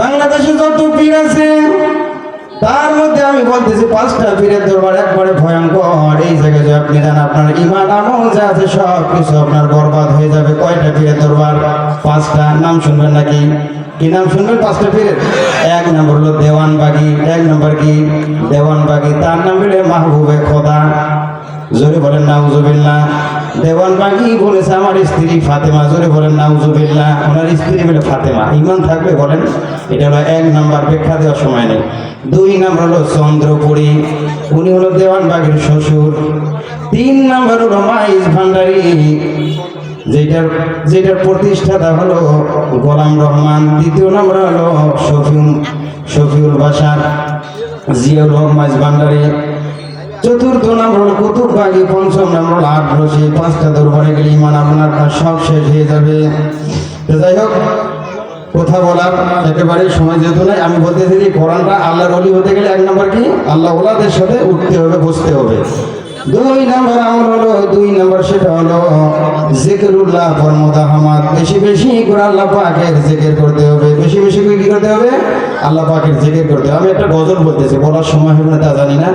বাংলাদেশে যত পীর আছে, তার মধ্যে আমি বলতেছি পাঁচটা পীরের দরবার একবারে ভয়ঙ্কর। এই জায়গায় আপনি যান, আপনার ইমান আমল যা আছে সব কিছু আপনার বরবাদ হয়ে যাবে। কয়টা পীরের দরবার? পাঁচটা। নাম শুনবেন নাকি? কি নাম শুনবেন? পাঁচটা পীরের? এক নম্বর হলো দেওয়ানবাগি। এক নম্বর কি? দেওয়ানবাগি। তার নাম হলো মাহবুবে খোদা। জোরে বলেন, নাউজুবিল্লাহ। দেওয়ান বাগি বলেছে, আমার স্ত্রী ফাতেমা। জোরে বলেন, নাউজুবিল্লাহ। ওনার স্ত্রী বলে ফাতেমা। ইমান থাকবে, বলেন, এটা হলো এক নাম্বার ব্যাখ্যা দেওয়ার সময় নেই। দুই নাম্বার হলো চন্দ্রপুরী। উনি হলো দেওয়ান বাগির শ্বশুর। তিন নাম্বার হলো মাইজ ভান্ডারী। যেটার যেটার প্রতিষ্ঠাতা হলো গোলাম রহমান। দ্বিতীয় নাম্বার হলো শফিউল শফিউল বাসার জিয়াউল হক মাইজ ভান্ডারী। হল কুতুববাগি পঞ্চম আট পাঁচটা গেলে ইমান আপনার সব শেষ হয়ে যাবে। যাই হোক, কথা বলার একেবারে সময় আমি কোরআনটা আল্লাহর অলি হতে গেলে এক নম্বর কি? আল্লাহ ওলাদের সাথে উঠতে হবে, বসতে হবে। দুই নম্বর আমল হলো, দুই নম্বর সেটা হলো ফরমদাহমাদ বেশি বেশি করে আল্লাহ পাকের জিকির করতে হবে। বেশি বেশি করে কি করতে হবে? আল্লাহ পাকের করতে হবে। আমি একটা গজল বলতেছি, বলার সময় হবে না তা জানি না।